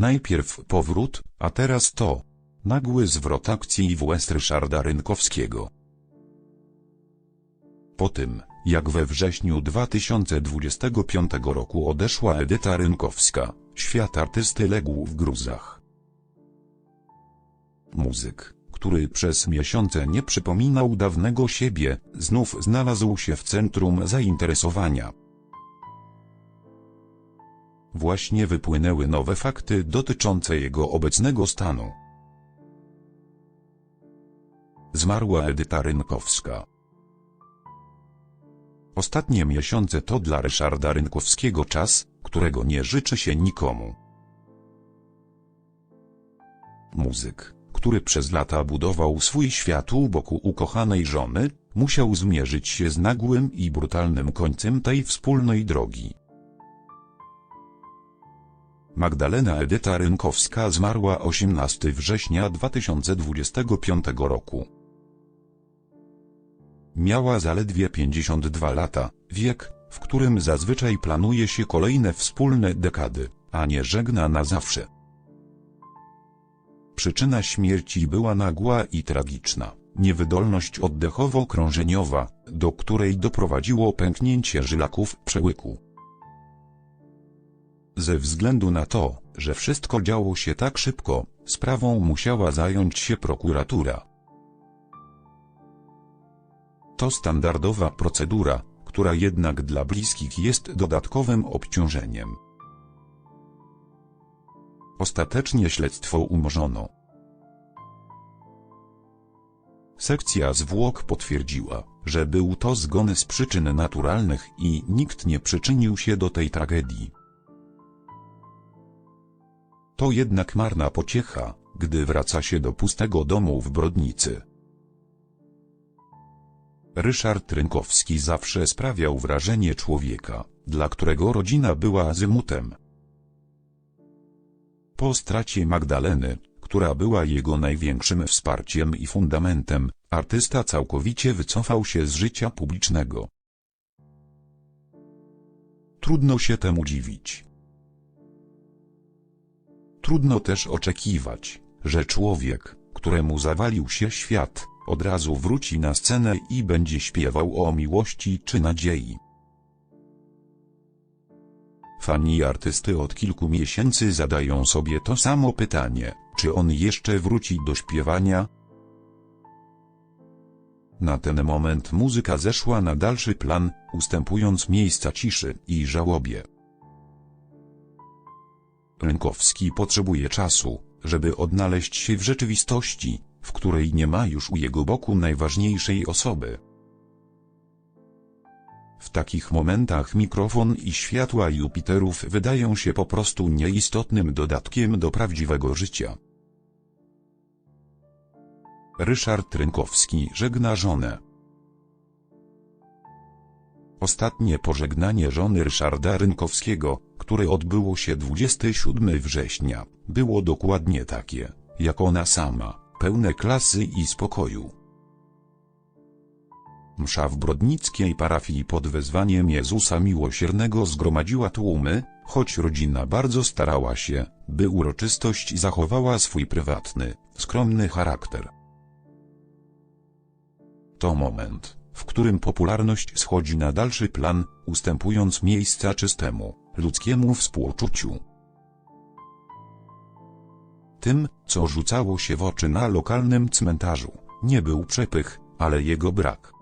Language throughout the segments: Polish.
Najpierw powrót, a teraz to. Nagły zwrot akcji w West Ryszarda Rynkowskiego. Po tym, jak we wrześniu 2025 roku odeszła Edyta Rynkowska, świat artysty legł w gruzach. Muzyk, który przez miesiące nie przypominał dawnego siebie, znów znalazł się w centrum zainteresowania. Właśnie wypłynęły nowe fakty dotyczące jego obecnego stanu. Zmarła Edyta Rynkowska. Ostatnie miesiące to dla Ryszarda Rynkowskiego czas, którego nie życzy się nikomu. Muzyk, który przez lata budował swój świat u boku ukochanej żony, musiał zmierzyć się z nagłym i brutalnym końcem tej wspólnej drogi. Magdalena Edyta Rynkowska zmarła 18 września 2025 roku. Miała zaledwie 52 lata, wiek, w którym zazwyczaj planuje się kolejne wspólne dekady, a nie żegna na zawsze. Przyczyna śmierci była nagła i tragiczna, niewydolność oddechowo-krążeniowa, do której doprowadziło pęknięcie żylaków przełyku. Ze względu na to, że wszystko działo się tak szybko, sprawą musiała zająć się prokuratura. To standardowa procedura, która jednak dla bliskich jest dodatkowym obciążeniem. Ostatecznie śledztwo umorzono. Sekcja zwłok potwierdziła, że był to zgon z przyczyn naturalnych i nikt nie przyczynił się do tej tragedii. To jednak marna pociecha, gdy wraca się do pustego domu w Brodnicy. Ryszard Rynkowski zawsze sprawiał wrażenie człowieka, dla którego rodzina była azymutem. Po stracie Magdaleny, która była jego największym wsparciem i fundamentem, artysta całkowicie wycofał się z życia publicznego. Trudno się temu dziwić. Trudno też oczekiwać, że człowiek, któremu zawalił się świat, od razu wróci na scenę i będzie śpiewał o miłości czy nadziei. Fani artysty od kilku miesięcy zadają sobie to samo pytanie, czy on jeszcze wróci do śpiewania? Na ten moment muzyka zeszła na dalszy plan, ustępując miejsca ciszy i żałobie. Rynkowski potrzebuje czasu, żeby odnaleźć się w rzeczywistości, w której nie ma już u jego boku najważniejszej osoby. W takich momentach mikrofon i światła Jupiterów wydają się po prostu nieistotnym dodatkiem do prawdziwego życia. Ryszard Rynkowski żegna żonę. Ostatnie pożegnanie żony Ryszarda Rynkowskiego, które odbyło się 27 września, było dokładnie takie, jak ona sama pełne klasy i spokoju. Msza w brodnickiej parafii pod wezwaniem Jezusa Miłosiernego zgromadziła tłumy, choć rodzina bardzo starała się, by uroczystość zachowała swój prywatny, skromny charakter. To moment, w którym popularność schodzi na dalszy plan, ustępując miejsca czystemu, ludzkiemu współczuciu. Tym, co rzucało się w oczy na lokalnym cmentarzu, nie był przepych, ale jego brak.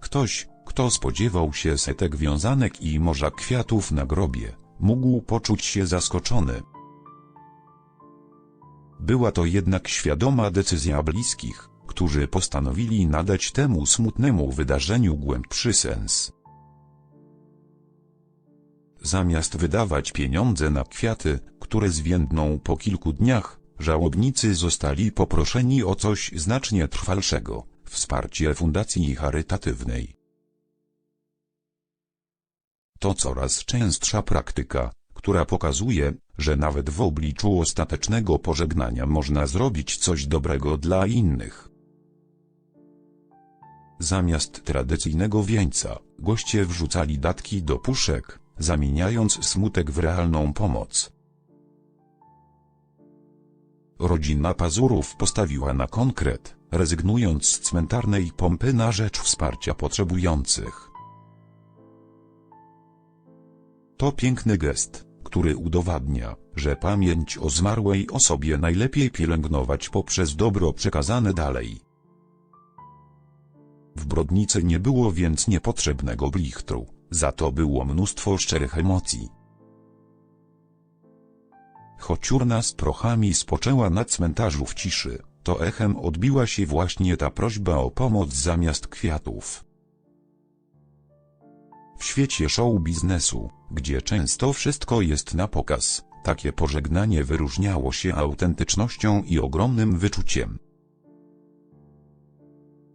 Ktoś, kto spodziewał się setek wiązanek i morza kwiatów na grobie, mógł poczuć się zaskoczony. Była to jednak świadoma decyzja bliskich, którzy postanowili nadać temu smutnemu wydarzeniu głębszy sens. Zamiast wydawać pieniądze na kwiaty, które zwiędną po kilku dniach, żałobnicy zostali poproszeni o coś znacznie trwalszego wsparcie fundacji charytatywnej. To coraz częstsza praktyka, która pokazuje, że nawet w obliczu ostatecznego pożegnania można zrobić coś dobrego dla innych. Zamiast tradycyjnego wieńca, goście wrzucali datki do puszek, zamieniając smutek w realną pomoc. Rodzina Pazurów postawiła na konkret, rezygnując z cmentarnej pompy na rzecz wsparcia potrzebujących. To piękny gest, który udowadnia, że pamięć o zmarłej osobie najlepiej pielęgnować poprzez dobro przekazane dalej. W Brodnicy nie było więc niepotrzebnego blichtru, za to było mnóstwo szczerych emocji. Choć urna z prochami spoczęła na cmentarzu w ciszy, to echem odbiła się właśnie ta prośba o pomoc zamiast kwiatów. W świecie show biznesu, gdzie często wszystko jest na pokaz, takie pożegnanie wyróżniało się autentycznością i ogromnym wyczuciem.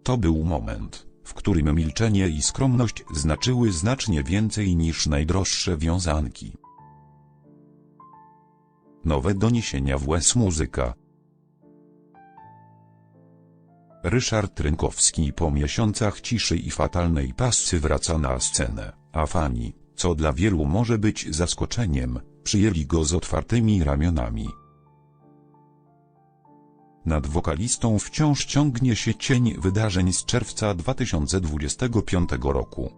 To był moment, w którym milczenie i skromność znaczyły znacznie więcej niż najdroższe wiązanki. Nowe doniesienia w łez muzyka. Ryszard Rynkowski po miesiącach ciszy i fatalnej pasy wraca na scenę, a fani, co dla wielu może być zaskoczeniem, przyjęli go z otwartymi ramionami. Nad wokalistą wciąż ciągnie się cień wydarzeń z czerwca 2025 roku.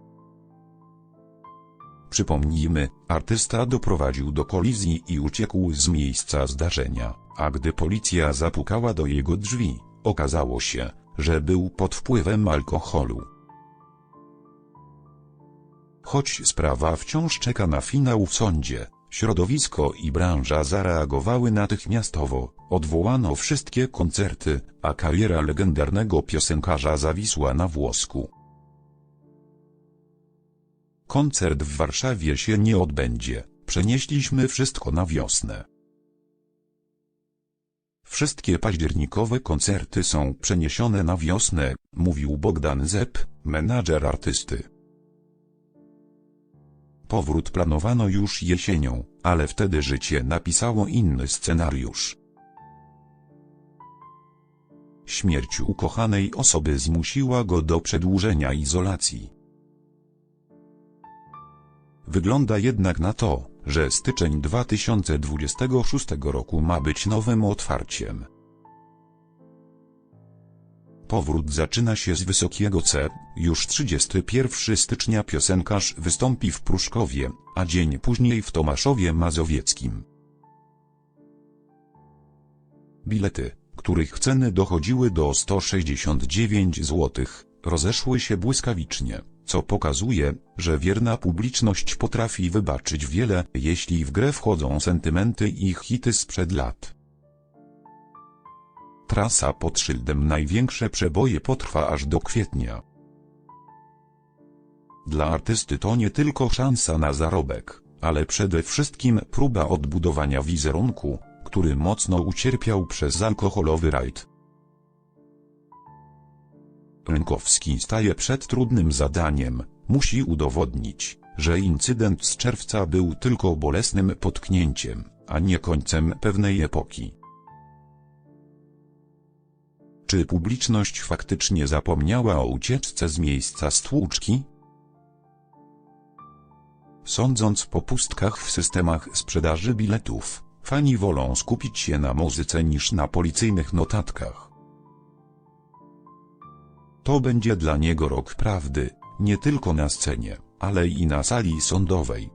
Przypomnijmy, artysta doprowadził do kolizji i uciekł z miejsca zdarzenia, a gdy policja zapukała do jego drzwi, okazało się, że był pod wpływem alkoholu. Choć sprawa wciąż czeka na finał w sądzie, środowisko i branża zareagowały natychmiastowo, odwołano wszystkie koncerty, a kariera legendarnego piosenkarza zawisła na włosku. Koncert w Warszawie się nie odbędzie, przenieśliśmy wszystko na wiosnę. Wszystkie październikowe koncerty są przeniesione na wiosnę, mówił Bogdan Zep, menadżer artysty. Powrót planowano już jesienią, ale wtedy życie napisało inny scenariusz. Śmierć ukochanej osoby zmusiła go do przedłużenia izolacji. Wygląda jednak na to, że styczeń 2026 roku ma być nowym otwarciem. Powrót zaczyna się z wysokiego C. Już 31 stycznia piosenkarz wystąpi w Pruszkowie, a dzień później w Tomaszowie Mazowieckim. Bilety, których ceny dochodziły do 169 zł, rozeszły się błyskawicznie, co pokazuje, że wierna publiczność potrafi wybaczyć wiele, jeśli w grę wchodzą sentymenty i hity sprzed lat. Trasa pod szyldem Największe przeboje potrwa aż do kwietnia. Dla artysty to nie tylko szansa na zarobek, ale przede wszystkim próba odbudowania wizerunku, który mocno ucierpiał przez alkoholowy rajd. Rynkowski staje przed trudnym zadaniem, musi udowodnić, że incydent z czerwca był tylko bolesnym potknięciem, a nie końcem pewnej epoki. Czy publiczność faktycznie zapomniała o ucieczce z miejsca stłuczki? Sądząc po pustkach w systemach sprzedaży biletów, fani wolą skupić się na muzyce niż na policyjnych notatkach. To będzie dla niego rok prawdy, nie tylko na scenie, ale i na sali sądowej.